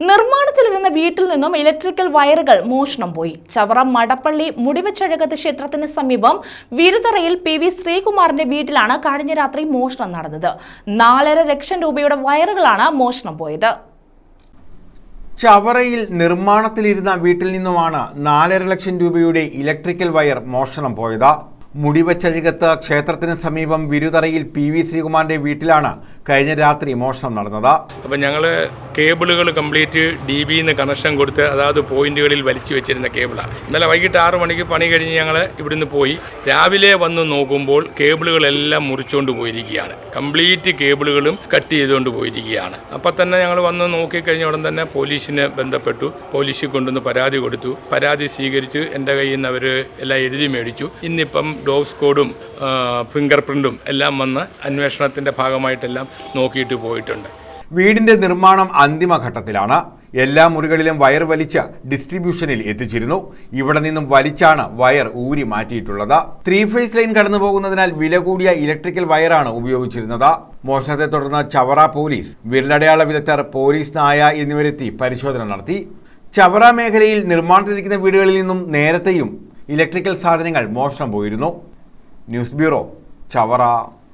നിർമ്മാണത്തിലിരുന്ന വീട്ടിൽ നിന്നും ഇലക്ട്രിക്കൽ വയറുകൾ മോഷണം പോയി. ചവറ മടപ്പള്ളി മുടിവച്ചഴകത്ത് ക്ഷേത്രത്തിന് സമീപം വിരുതറയിൽ പി വി ശ്രീകുമാറിന്റെ വീട്ടിലാണ് കഴിഞ്ഞ രാത്രി മോഷണം നടന്നത്. നാലര ലക്ഷം രൂപയുടെ വയറുകളാണ് മോഷണം പോയത്. ചവറയിൽ നിർമ്മാണത്തിലിരുന്ന വീട്ടിൽ നിന്നുമാണ് നാലര ലക്ഷം രൂപയുടെ ഇലക്ട്രിക്കൽ വയർ മോഷണം പോയത്. മുടിവച്ചഴികത്ത് ക്ഷേത്രത്തിന് സമീപം വിരുതറയിൽ പി വി ശ്രീകുമാറിന്റെ വീട്ടിലാണ് കഴിഞ്ഞ രാത്രി മോഷണം നടന്നത്. അപ്പം ഞങ്ങൾ കേബിളുകൾ കംപ്ലീറ്റ് ഡി ബിയിൽ നിന്ന് കണക്ഷൻ കൊടുത്ത് അതാത് പോയിന്റുകളിൽ വലിച്ചു വെച്ചിരുന്ന കേബിളാണ് ഇന്നലെ വൈകിട്ട് ആറ് മണിക്ക് പണി കഴിഞ്ഞ് ഞങ്ങൾ ഇവിടുന്ന് പോയി. രാവിലെ വന്ന് നോക്കുമ്പോൾ കേബിളുകളെല്ലാം മുറിച്ചുകൊണ്ട് പോയിരിക്കുകയാണ്. കംപ്ലീറ്റ് കേബിളുകളും കട്ട് ചെയ്തുകൊണ്ട് പോയിരിക്കുകയാണ്. അപ്പം തന്നെ ഞങ്ങൾ വന്ന് നോക്കിക്കഴിഞ്ഞ ഉടൻ തന്നെ പോലീസിനെ ബന്ധപ്പെട്ടു. പോലീസിൽ കൊണ്ടുവന്ന് പരാതി കൊടുത്തു. പരാതി സ്വീകരിച്ച് എന്റെ കയ്യിൽ നിന്ന് അവർ എല്ലാം എഴുതി മേടിച്ചു. ഇന്നിപ്പം ഡോഗ് കോഡും ഫിംഗർ പ്രിന്റും എല്ലാം വന്ന് അന്വേഷണത്തിന്റെ ഭാഗമായിട്ടെല്ലാം നോക്കിയിട്ട് പോയിട്ടുണ്ട്. വീടിന്റെ നിർമ്മാണം അന്തിമഘട്ടത്തിലാണ്. എല്ലാ മുറികളിലും വയർ വലിച്ച് ഡിസ്ട്രിബ്യൂഷനിൽ എത്തിച്ചിരുന്നു. ഇവിടെ നിന്നും വലിച്ചാണ് വയർ ഊരി മാറ്റിയിട്ടുള്ളത്. ത്രീ ഫേസ് ലൈൻ കടന്നു പോകുന്നതിനാൽ വില കൂടിയ ഇലക്ട്രിക്കൽ വയറാണ് ഉപയോഗിച്ചിരുന്നത്. മോഷണത്തെ തുടർന്ന് ചവറ പോലീസ് വിരലടയാള വിദഗ്ധർ പോലീസ് നായ എന്നിവരെത്തി പരിശോധന നടത്തി. ചവറ മേഖലയിൽ നിർമ്മാണത്തിലിരിക്കുന്ന വീടുകളിൽ നിന്നും നേരത്തെയും ഇലക്ട്രിക്കൽ സാധനങ്ങൾ മോഷണം പോയിരുന്നു. News bureau Chavara.